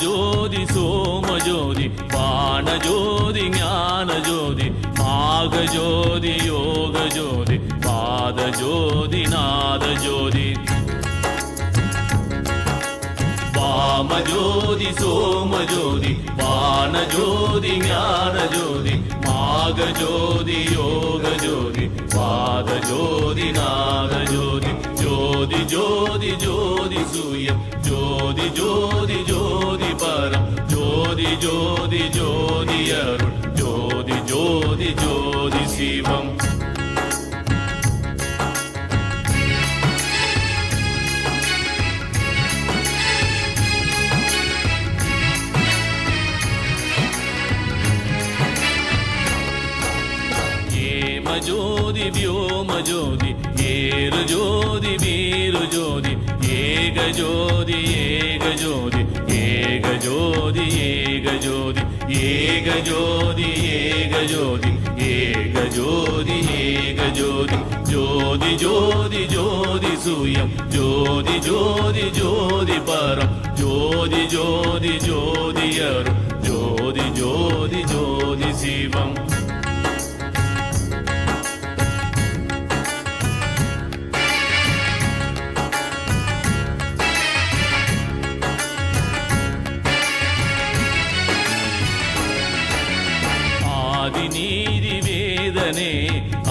വാമജ്യോതി സോമജ്യോതി ബാണജ്യോതി ജ്ഞാനജ്യോതി മാഘജ്യോതി യോഗജ്യോതി പാദജ്യോതി നാദജ്യോതി വാമജ്യോതി സോമജ്യോതി ബാണജ്യോതി ജ്ഞാനജ്യോതി नागज्योति योगज्योति पादज्योति नागज्योति ज्योति ज्योति ज्योति सूर्य ज्योति ज्योति ज्योति परं ज्योति ज्योति ज्योति अरुण ज्योति ज्योति ज्योति शिवम् ஜோதி வியோம ஜோதி ஏரு ஜோதி வீரு ஜோதி ஏக ஜோதி ஏக ஜோதி ஏக ஜோதி ஏக ஜோதி ஏக ஜோதி ஏக ஜோதி ஏக ஜோதி ஏக ஜோதி ஜோதி ஜோதி ஜோதி சூயம் ஜோதி ஜோதி ஜோதி பரம் ஜோதி ஜோதி ஜோதி அரும் ஜோதி ஜோதி பாதனே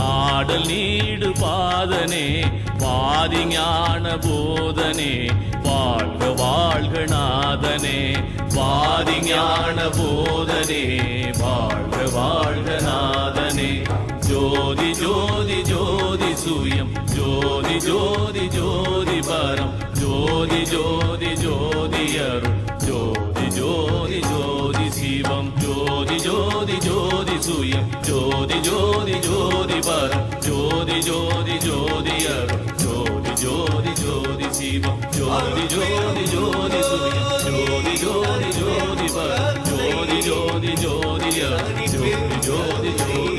ஆடல் நீடு பாதனே வாதி ஞான போதனே வாழ்க வாழ்க நாதனே வாதி ஞான போதனே வாழ்க வாழ்க நாதனே. ஜோதி ஜோதி ஜோதி சுயம் ஜோதி ஜோதி ஜோதி பரம் ஜோதி ஜோதி ஜோதி அருள் ஜோதி ஜோதி ஜோதி சிவம் ஜோதி ஜோதி ஜோதி சுயம் ஜோதி ஜோதி പരം ജ്യോതി ജ്യോതി ജ്യോതി അകം ജ്യോതി ജ്യോതി ജ്യോതി ശിവം ജ്യോതി ജ്യോതി ജ്യോതി ജ്യോതി ജ്യോതി ജ്യോതി പരം ജ്യോതി ജ്യോതി ജ്യോതി അകം ജ്യോതി ജ്യോതി ജ്യോതി